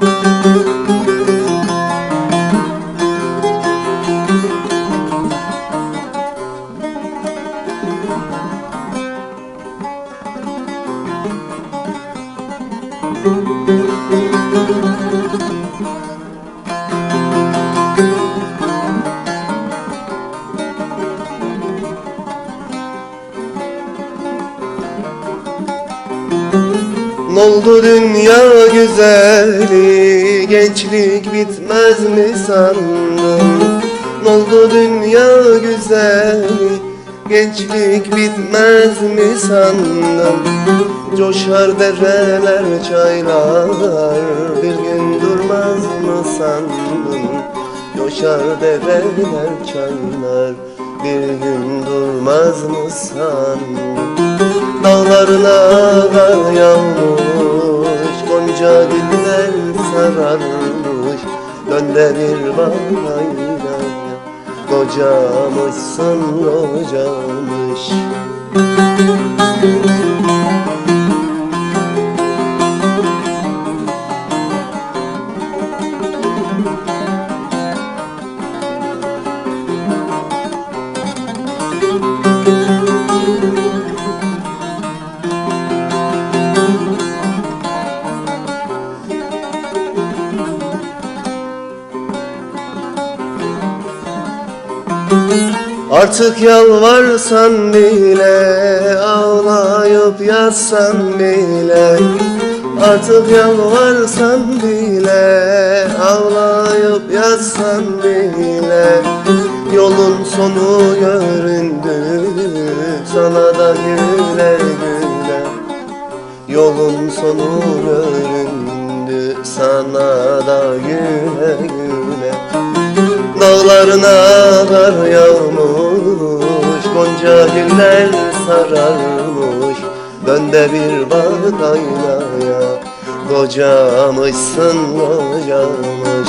Müzik Noldu dünya güzeli Gençlik bitmez mi sandın? Noldu dünya güzeli Gençlik bitmez mi sandın? Coşar dereler çaylar Bir gün durmaz mı sandın? Coşar dereler çaylar Bir gün durmaz mı sandın? Dağlarına kar yağmış Gonca güller sararmış Dönde bir balayla Kocamışsın kocamış Artık yalvarsan bile Ağlayıp yazsan bile. Artık yalvarsan bile Ağlayıp yazsan bile. Yolun sonu göründü Sana da güler güler. Yolun sonu göründü Sana da güle güle Dağlarına kar yağmış Gonca güller sararmış. Dönde bir badaylaya Kocamışsın kocamış